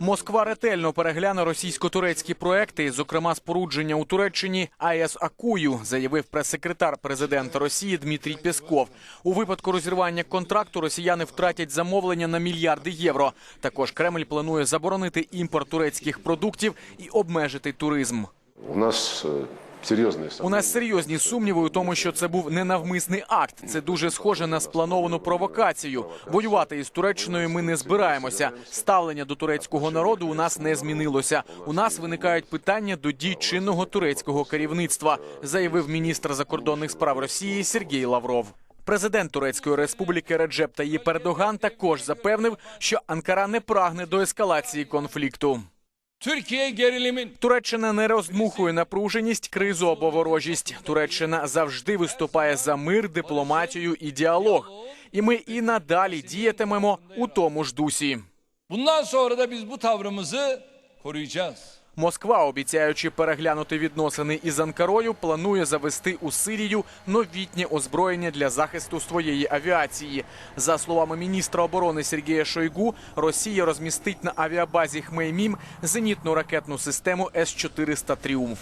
Москва ретельно перегляне російсько-турецькі проекти, зокрема спорудження у Туреччині АЕС Акую, заявив прес-секретар президента Росії Дмитрій Пєсков. У випадку розірвання контракту росіяни втратять замовлення на мільярди євро. Також Кремль планує заборонити імпорт турецьких продуктів і обмежити туризм. У нас э, У нас серйозні сумніви у тому, що це був ненавмисний акт. Це дуже схоже на сплановану провокацію. Воювати із Туреччиною ми не збираємося. Ставлення до турецького народу у нас не змінилося. У нас виникають питання до дій чинного турецького керівництва, заявив міністр закордонних справ Росії Сергій Лавров. Президент Турецької республіки Реджеп Таїп Ердоган також запевнив, що Анкара не прагне до ескалації конфлікту. Türkiye gerilimin Туреччина не роздмухує напруженість, кризу або ворожість. Туреччина завжди виступає за мир, дипломатію і діалог. І ми і надалі діятимемо у тому ж дусі. bundan sonra da biz bu tavrımızı koruyacağız. Москва, обіцяючи переглянути відносини із Анкарою, планує завести у Сирію новітнє озброєння для захисту своєї авіації. За словами міністра оборони Сергія Шойгу, Росія розмістить на авіабазі Хмеймім зенітну ракетну систему С-400 Тріумф.